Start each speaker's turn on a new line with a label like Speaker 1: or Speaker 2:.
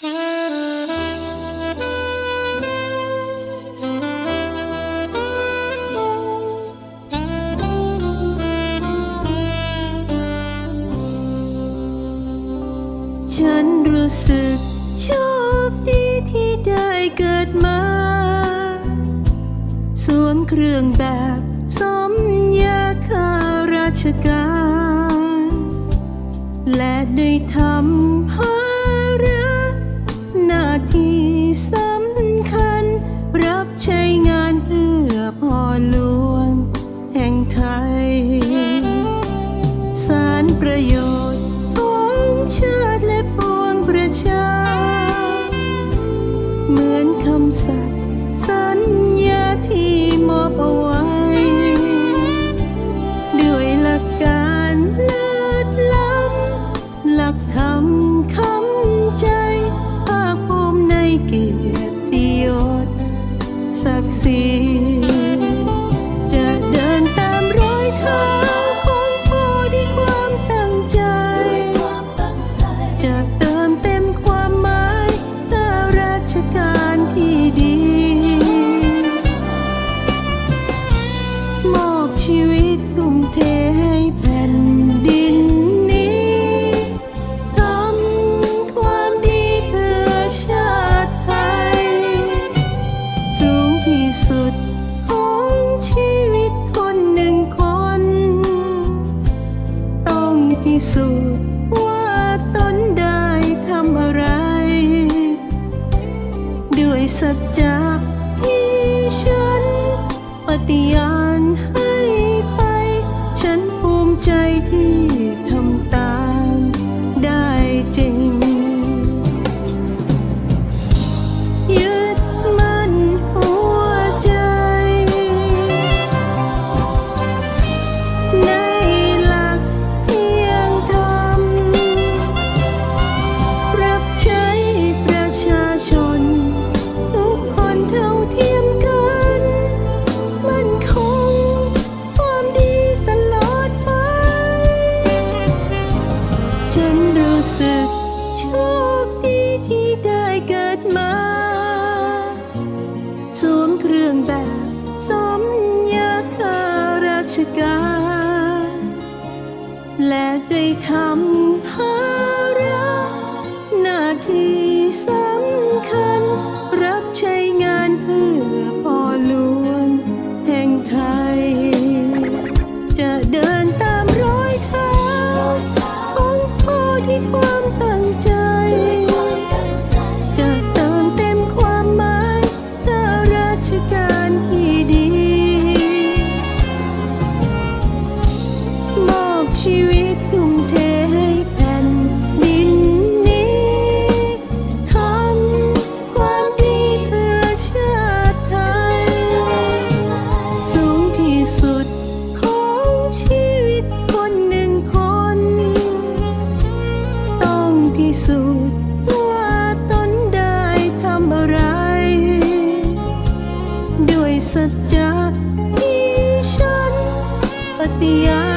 Speaker 1: ฉันรู้สึกโชคดีที่ได้เกิดมา สวมเครื่องแบบสมยาข้าราชการ และได้ทำ สำคัญ รับใช้งานเพื่อพ่อหลวงแห่งไทย สารประโยชน์ของชาติและปวงประชาเมื่อ สักสิ นึ่งคน ต้องพิสูจน์ว่าตนได้ทำอะไร ด้วยสัจจะที่ฉัน ปฏิญาณให้ไป ฉันภูมิใจที่ แบบสมญาราชการ และได้ทำ พิสูจน์ว่าตนได้ทำอะไร ด้วยสัจจะที่ฉันปฏิญาณ